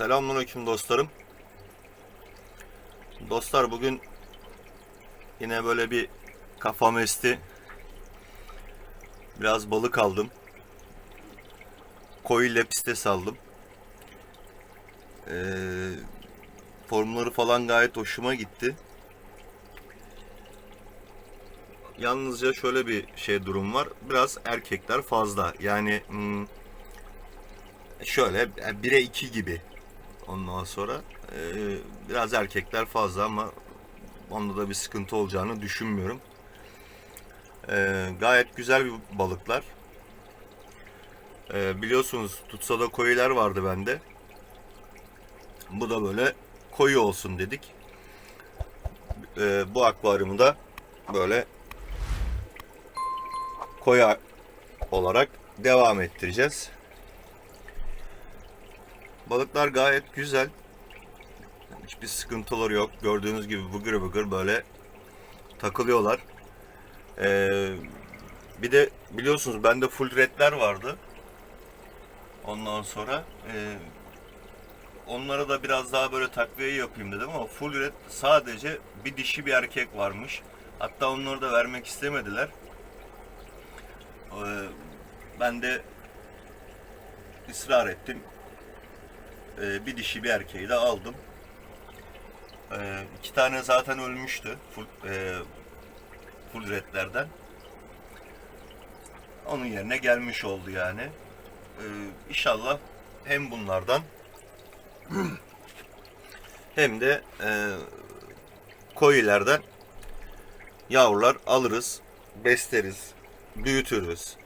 Selamünaleyküm dostlarım. Dostlar bugün yine böyle bir kafam esti. Biraz balık aldım. Koyu lepistes aldım. Ee, formları falan gayet hoşuma gitti. Yalnızca şöyle bir şey durum var. Biraz erkekler fazla. Yani hmm, şöyle 1'e 2 gibi. Ondan sonra e, biraz erkekler fazla ama onda da bir sıkıntı olacağını düşünmüyorum. E, gayet güzel bir balıklar. E, biliyorsunuz tutsada koyular vardı bende. Bu da böyle koyu olsun dedik. E, bu akvaryumu da böyle koyu olarak devam ettireceğiz. Balıklar gayet güzel. Hiçbir sıkıntıları yok. Gördüğünüz gibi bıgır bıgır böyle takılıyorlar. Ee, bir de biliyorsunuz bende full redler vardı. Ondan sonra e, onlara da biraz daha böyle takviye yapayım dedim ama full red sadece bir dişi bir erkek varmış. Hatta onları da vermek istemediler. Ee, ben de ısrar ettim. Ee, bir dişi bir erkeği de aldım. Ee, iki tane zaten ölmüştü full, e, full redlerden. Onun yerine gelmiş oldu yani. Ee, inşallah hem bunlardan hem de e, koyilerden yavrular alırız, besleriz, büyütürüz.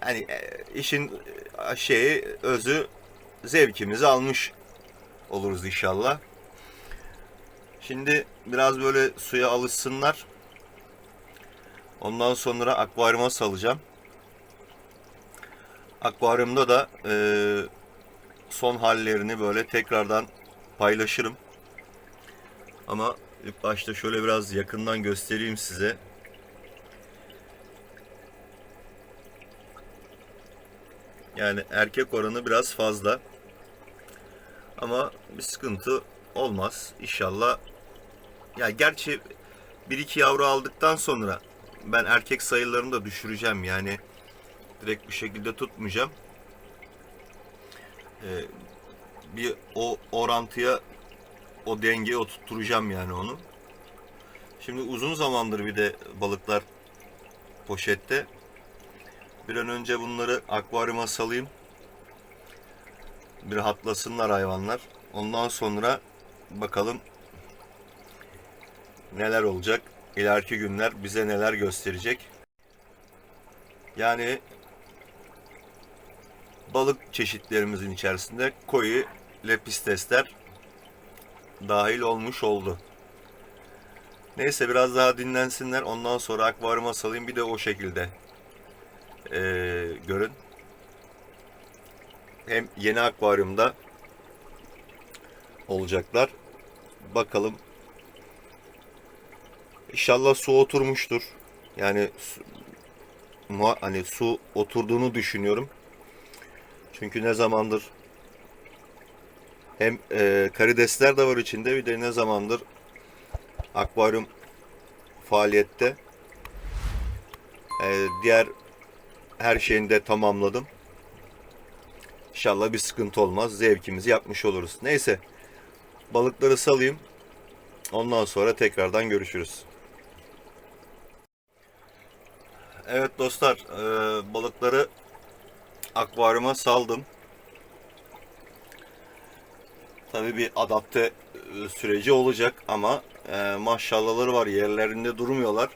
Hani e, işin e, şeyi özü zevkimizi almış oluruz inşallah. Şimdi biraz böyle suya alışsınlar. Ondan sonra akvaryuma salacağım. Akvaryumda da e, son hallerini böyle tekrardan paylaşırım. Ama ilk başta şöyle biraz yakından göstereyim size. Yani erkek oranı biraz fazla. Ama bir sıkıntı olmaz. İnşallah. Ya gerçi bir iki yavru aldıktan sonra ben erkek sayılarını da düşüreceğim. Yani direkt bir şekilde tutmayacağım. Ee, bir o orantıya o dengeye oturtturacağım yani onu. Şimdi uzun zamandır bir de balıklar poşette. Bir an önce bunları akvaryuma salayım. Bir rahatlasınlar hayvanlar. Ondan sonra bakalım neler olacak. İleriki günler bize neler gösterecek. Yani balık çeşitlerimizin içerisinde koyu lepistesler dahil olmuş oldu. Neyse biraz daha dinlensinler. Ondan sonra akvaryuma salayım. Bir de o şekilde e, görün. Hem yeni akvaryumda olacaklar. Bakalım. İnşallah su oturmuştur. Yani su, hani su oturduğunu düşünüyorum. Çünkü ne zamandır hem e, karidesler de var içinde bir de ne zamandır akvaryum faaliyette. E, diğer her şeyini de tamamladım. İnşallah bir sıkıntı olmaz. Zevkimizi yapmış oluruz. Neyse. Balıkları salayım. Ondan sonra tekrardan görüşürüz. Evet dostlar. e, balıkları akvaryuma saldım. Tabii bir adapte e, süreci olacak ama e, maşallahları var. Yerlerinde durmuyorlar.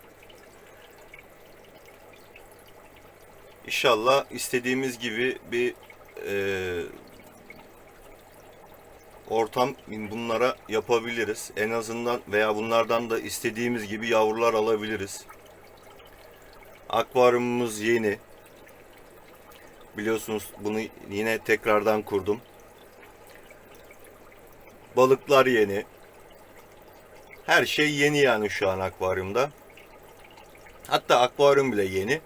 İnşallah istediğimiz gibi bir e, ortam bunlara yapabiliriz. En azından veya bunlardan da istediğimiz gibi yavrular alabiliriz. Akvaryumumuz yeni. Biliyorsunuz bunu yine tekrardan kurdum. Balıklar yeni. Her şey yeni yani şu an akvaryumda. Hatta akvaryum bile yeni.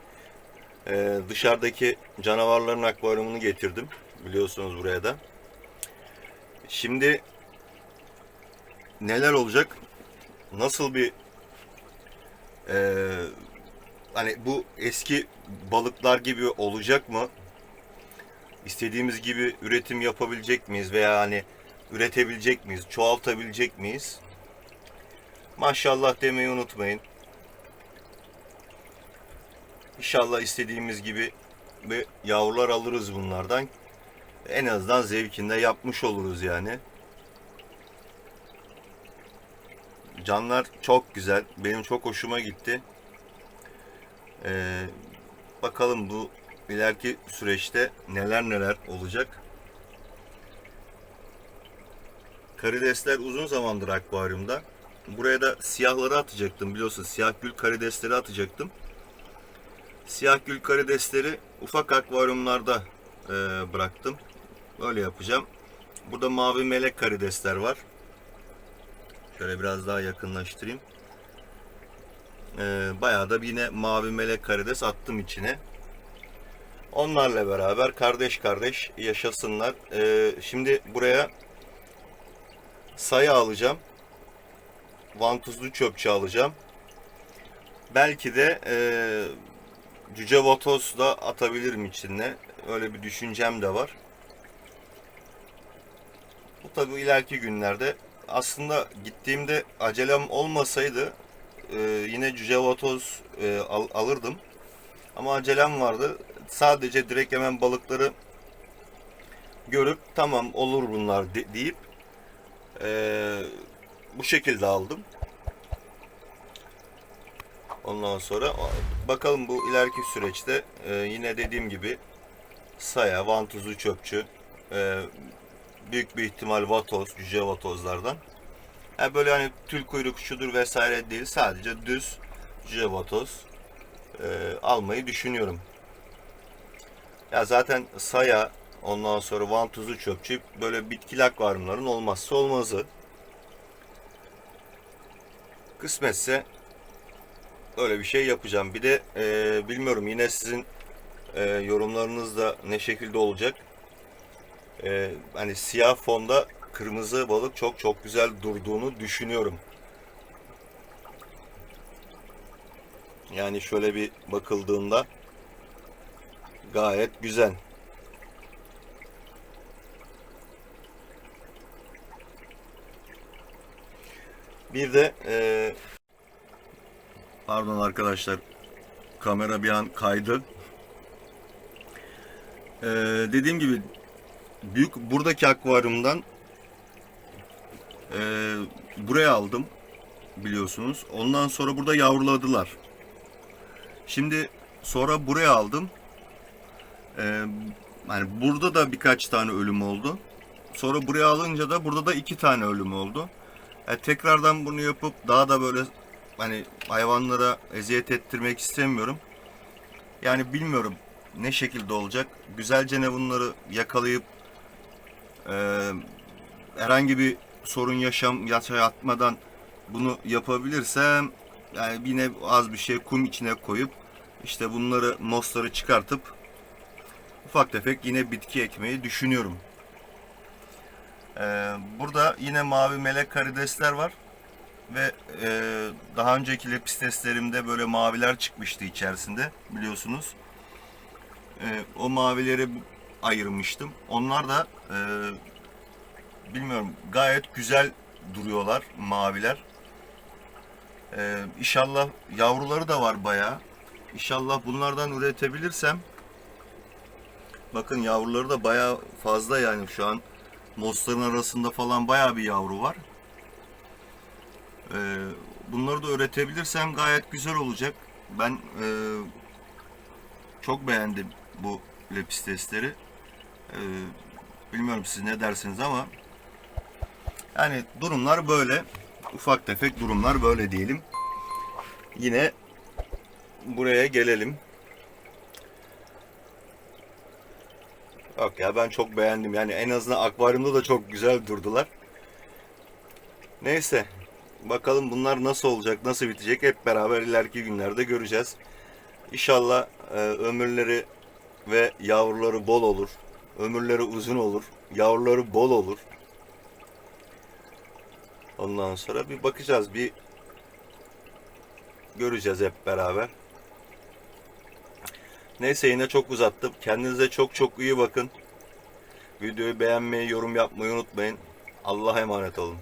Ee, dışarıdaki canavarların akvaryumunu getirdim. Biliyorsunuz buraya da. Şimdi neler olacak? Nasıl bir eee, hani bu eski balıklar gibi olacak mı? İstediğimiz gibi üretim yapabilecek miyiz veya hani üretebilecek miyiz, çoğaltabilecek miyiz? Maşallah demeyi unutmayın. İnşallah istediğimiz gibi bir yavrular alırız bunlardan. En azından zevkinde yapmış oluruz yani. Canlar çok güzel. Benim çok hoşuma gitti. Ee, bakalım bu ileriki süreçte neler neler olacak. Karidesler uzun zamandır akvaryumda. Buraya da siyahları atacaktım biliyorsun. Siyah gül karidesleri atacaktım. Siyah gül karidesleri ufak akvaryumlarda e, bıraktım. Öyle yapacağım. Burada mavi melek karidesler var. Şöyle biraz daha yakınlaştırayım. E, bayağı da yine mavi melek karides attım içine. Onlarla beraber kardeş kardeş yaşasınlar. E, şimdi buraya sayı alacağım. Vantuzlu çöpçü alacağım. Belki de e, cüce vatoz da atabilirim içine. Öyle bir düşüncem de var. Bu tabi ileriki günlerde aslında gittiğimde acelem olmasaydı e, yine cüce vatoz e, al- alırdım. Ama acelem vardı. Sadece direkt hemen balıkları görüp tamam olur bunlar de- deyip e, bu şekilde aldım. Ondan sonra bakalım bu ileriki süreçte e, yine dediğim gibi saya, vantuzlu çöpçü, e, büyük bir ihtimal vatoz, cüce vatozlardan. Yani böyle hani tül kuyruk şudur vesaire değil sadece düz cüce vatoz e, almayı düşünüyorum. Ya zaten saya ondan sonra vantuzlu çöpçü böyle bitkili akvaryumların olmazsa olmazı. Kısmetse öyle bir şey yapacağım. Bir de e, bilmiyorum yine sizin e, yorumlarınız da ne şekilde olacak. E, hani siyah fonda kırmızı balık çok çok güzel durduğunu düşünüyorum. Yani şöyle bir bakıldığında gayet güzel. Bir de e, pardon arkadaşlar kamera bir an kaydı. E, dediğim gibi büyük buradaki akvaryumdan e, buraya aldım biliyorsunuz. Ondan sonra burada yavruladılar. Şimdi sonra buraya aldım. E, yani burada da birkaç tane ölüm oldu. Sonra buraya alınca da burada da iki tane ölüm oldu. E, tekrardan bunu yapıp daha da böyle hani hayvanlara eziyet ettirmek istemiyorum. Yani bilmiyorum ne şekilde olacak. Güzelce ne bunları yakalayıp e, herhangi bir sorun yaşam yaşatmadan bunu yapabilirsem yani yine az bir şey kum içine koyup işte bunları mosları çıkartıp ufak tefek yine bitki ekmeyi düşünüyorum. Ee, burada yine mavi melek karidesler var ve e, daha önceki lepis testlerimde böyle maviler çıkmıştı içerisinde biliyorsunuz. Ee, o mavileri ayırmıştım. Onlar da e, bilmiyorum gayet güzel duruyorlar maviler. Ee, inşallah yavruları da var bayağı. İnşallah bunlardan üretebilirsem bakın yavruları da bayağı fazla yani şu an mosların arasında falan bayağı bir yavru var. Ee, bunları da üretebilirsem gayet güzel olacak. Ben e, çok beğendim bu lepis testleri. Ee, bilmiyorum siz ne dersiniz ama yani durumlar böyle. Ufak tefek durumlar böyle diyelim. Yine buraya gelelim. Yok ya ben çok beğendim. Yani en azından akvaryumda da çok güzel durdular. Neyse. Bakalım bunlar nasıl olacak, nasıl bitecek hep beraber ileriki günlerde göreceğiz. İnşallah e, ömürleri ve yavruları bol olur. Ömürleri uzun olur. Yavruları bol olur. Ondan sonra bir bakacağız. Bir göreceğiz hep beraber. Neyse yine çok uzattım. Kendinize çok çok iyi bakın. Videoyu beğenmeyi, yorum yapmayı unutmayın. Allah'a emanet olun.